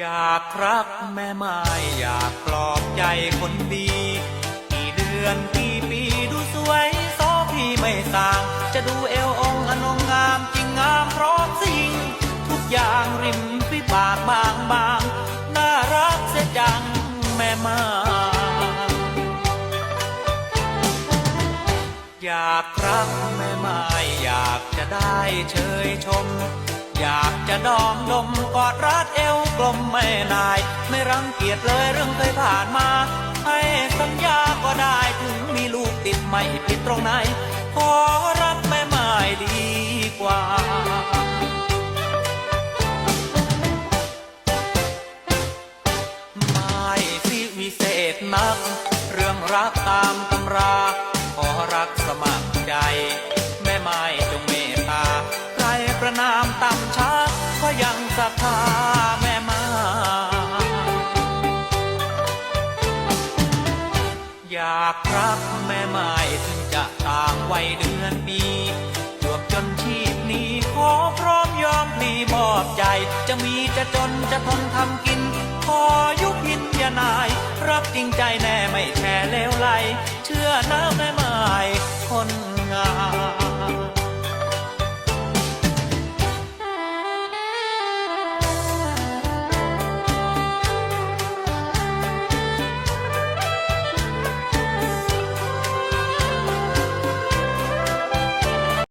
อยากรักแม่ไม้อยากปลอบใจคนดีกี่เดือนกี่ปีดูสวยโซพี่ไม่ต่าง จะดูเอวองอนงงามจริงงามพร้อมสิงทุกอย่างริมฝีปากบางบางน่ารักเสียจังแม่ไม้อยากรักแม่ไม้อยากจะได้เชยชม จะดอมดมกอดรัดเอวกลมแม่นาย ไม่รังเกียจเลยเรื่องเคยผ่านมา ให้สัญญาก็ได้ถึงมีลูกติดไม่ผิดตรงไหน ขอรักแม่ไม้ดีกว่าไม่สิวิเศษนัก เรื่องรักตามตำรา ขอรักสมัครใจ แม่ไม้จงเมตตา ใครประนามตำช้า ก็ยังศรัทธาแม่ม้อยากรักแม่ไม้ถึงจะต่างวัยเดือนปีจวบจนชีพนี้ขอพร้อมยอมพลีมอบใจ จะมีจะจนจะทนทำกิน ขอยุพินยานาย รักจริงใจแน่ไม่แช่เลวไหลเชื่อนะแม่